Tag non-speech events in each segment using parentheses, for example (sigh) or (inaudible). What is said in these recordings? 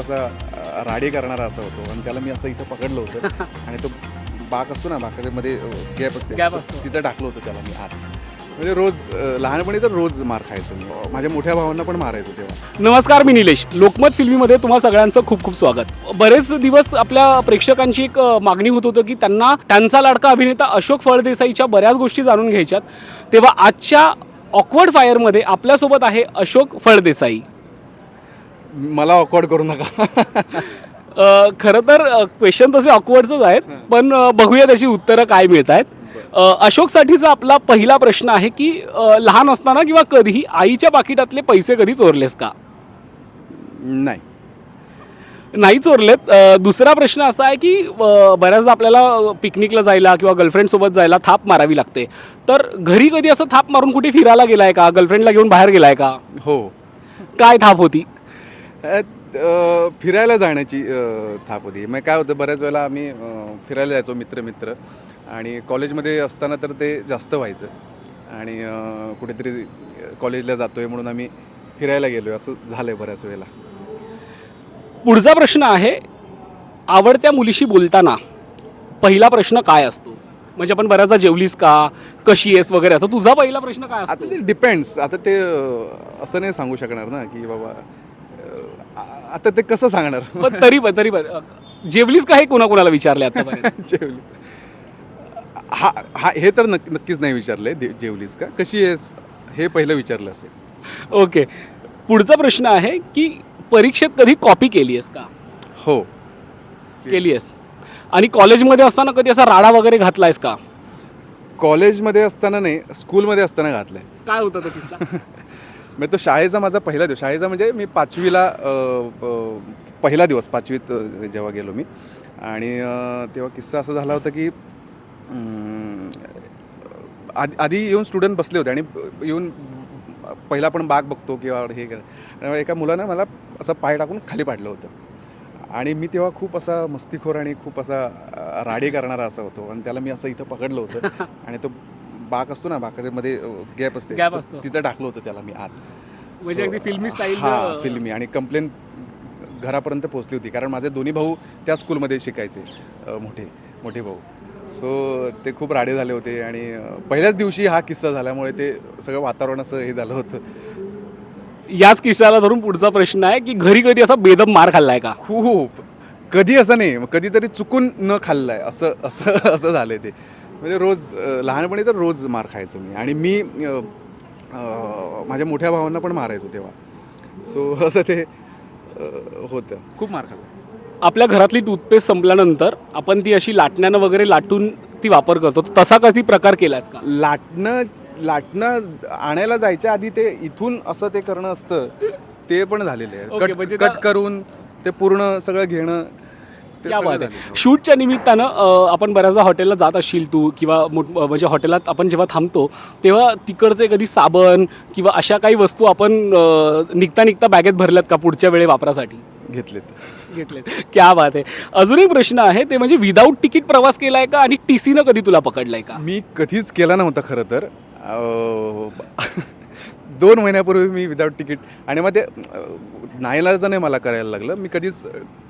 असा राडी करणारा असा होतो. आणि त्याला मी असं इथं पकडलं होतं. (laughs) आणि तो बाक असतो ना बाकामध्ये गॅप असते. असं असतो. तिथं टाकलं होतं त्याला मी आत. म्हणजे रोज लहानपणी तर रोज मार खायचो माझ्या मोठ्या भावांना पण मारायचो तेव्हा. नमस्कार मी निलेश. लोकमत फिल्मीमध्ये तुम्हा सगळ्यांचं खूप खूप स्वागत. बरेच दिवस आपल्या प्रेक्षकांची एक मागणी होत होतं की त्यांना त्यांचा लाडका अभिनेता अशोक फळदेसाईच्या बऱ्याच गोष्टी जाणून घ्यायच्यात. तेव्हा आजच्या ऑकवर्ड फायरमध्ये आपल्यासोबत आहे अशोक फळदेसाई. मला ऑकवर्ड करू नका. (laughs) अ, खरं तर क्वेश्चन तसे ऑकवर्डच आहेत पण अ, बघूया त्याची उत्तरं काय मिळत आहेत अशोकसाठीचा आपला पहिला प्रश्न आहे की अ, लहान असताना किंवा कधीही आईच्या पाकिटातले पैसे कधी चोरलेस का? नाही. नाही चोरलेत. अ, दुसरा प्रश्न असा आहे की अ, बऱ्याचदा आपल्याला पिकनिकला जायला किंवा गर्लफ्रेंडसोबत जायला थाप मारावी लागते. तर घरी कधी असं थाप मारून कुठे फिरायला गेलाय का? गर्लफ्रेंडला घेऊन बाहेर गेलाय का? हो. काय थाप होती? अ, फिरायला जाण्याची अ, थाप होती. मग काय होतं बऱ्याच वेळेला आम्ही अ, फिरायला जायचो मित्र मित्र आणि कॉलेजमध्ये असताना तर ते जास्त व्हायचं. आणि अ, कुठेतरी कॉलेजला जातो आहे म्हणून आम्ही फिरायला गेलो असं झालं आहे बऱ्याच वेळेला. पुढचा प्रश्न आहे आवडत्या मुलीशी बोलताना पहिला प्रश्न काय असतो? म्हणजे आपण बऱ्याचदा जेवलीस का? कशी आहेस वगैरे? असं तुझा पहिला प्रश्न काय आता असतो? ते डिपेंड्स आता ते अ, असं नाही सांगू शकणार ना की बाबा आता ते कसं सांगणार? पण तरी पण तरी पण. जेवलीस का हे कोणाकोणाला विचारले आतापर्यंत? (laughs) जेवली. हा हा हे तर नक्की नक्कीच नाही विचारलंय दे- जेवलीस का? कशी आहेस? हे पहिलं विचारलं असेल. ओके. पुढचा प्रश्न आहे की परीक्षेत कधी कॉपी केली आहेस का? हो. केली आहेस आणि कॉलेजमध्ये असताना कधी असा राडा वगैरे घातलायस का? कॉलेजमध्ये असताना नाही स्कूलमध्ये असताना घातलंय. काय होता तो किस्सा? (laughs) म्हणजे तो शाळेचा माझा पहिला दिवस शाळेचा म्हणजे मी पाचवीला पहिला दिवस पाचवीत जेव्हा गेलो मी. आणि तेव्हा किस्सा असा झाला होता की आधी आधी येऊन स्टुडंट बसले होते आणि येऊन पहिला पण बाग बघतो किंवा हे कर एका मुलानं मला असं पाय टाकून खाली पाडलं होतं. आणि मी तेव्हा खूप असा मस्तीखोर आणि खूप असा राडी करणारा असा होतो. आणि त्याला मी असं इथं पकडलं होतं. (laughs) आणि तो बाक असतो ना बाकामध्ये गॅप असते. असतो. तिथं टाकलं होतं त्याला मी आत. म्हणजे अगदी फिल्मी स्टाईल हा फिल्मी. आणि कंप्लेन घरापर्यंत पोहोचली होती कारण माझे दोन्ही भाऊ त्या स्कूलमध्ये शिकायचे मोठे मोठे भाऊ. सो ते खूप राडे झाले होते आणि पहिल्याच दिवशी हा किस्सा झाल्यामुळे ते सगळं वातावरण असं हे झालं होतं. याच किस्साला धरून पुढचा प्रश्न आहे की घरी कधी असा बेदम मार खाल्लाय का? खूप. कधी असं नाही कधीतरी चुकून न खाल्लंय असं असं असं झालंय ते. म्हणजे रोज लहानपणी तर रोज मार खायचो मी. आणि मी माझ्या मोठ्या भावांना पण मारायचो तेव्हा. सो (laughs) असं ते होतं. खूप मार खाल्ला. आपल्या घरातली टूथपेस्ट संपल्यानंतर आपण ती अशी लाटण्यानं वगैरे लाटून ती वापर करतो. तसा कधी प्रकार केलास का? लाटणं लाटणं आणायला जायच्या आधी ते इथून असं ते करणं असतं ते पण झालेलं आहे. कट म्हणजे कट करून ते पूर्ण सगळं घेणं ते क्या सगळं बात आहे. शूटच्या निमित्तानं अ, आपण बऱ्याचदा हॉटेलला जात असशील तू किंवा मोठ म्हणजे हॉटेलात आपण जेव्हा थांबतो तेव्हा तिकडचे कधी साबण किंवा अशा काही वस्तू आपण अ, निघता निघता बॅगेत भरल्यात का पुढच्या वेळे वापरासाठी? घेतलेत. घेतले क्या बात आहे. अजून एक प्रश्न आहे ते म्हणजे विदाऊट तिकीट प्रवास केलाय का आणि टी सीनं कधी तुला पकडलाय का? मी कधीच केला नव्हता खरं तर. अं, दोन महिन्यापूर्वी मी विदाऊट तिकीट आणि मग ते नाईलाजाने मला करायला लागलं. मी कधीच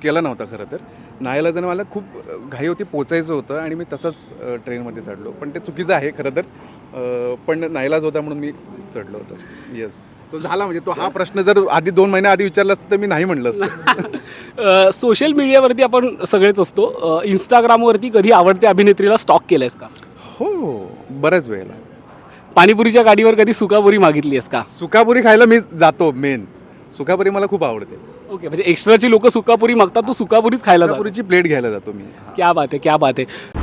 केलं नव्हतं खरं तर. नाईलाजाने मला खूप घाई होती पोचायचं होतं आणि मी तसंच ट्रेनमध्ये चढलो. पण ते चुकीचं आहे खरं तर. पण नाईलाज होता म्हणून मी चढलो होतो. येस तो झाला म्हणजे तो हा प्रश्न जर आधी दोन महिन्या आधी विचारला असतं तर मी नाही म्हणलं असतं. (laughs) सोशल मीडियावरती आपण सगळेच असतो. इंस्टाग्रामवरती कधी आवडत्या अभिनेत्रीला स्टॉक केलंयस का? हो बऱ्याच वेळेला. पाणीपुरीच्या गाडीवर कधी सुकापुरी मागितली आहेस का? सुकापुरी खायला मी जातो मेन सुकापुरी मला खूप आवडते. ओके म्हणजे एक्स्ट्राची लोक सुकापुरी मागतात तू सुकापुरीच खायला जातो. सुकापुरीची प्लेट घ्यायला जातो मी. क्या बात आहे क्या बात आहे.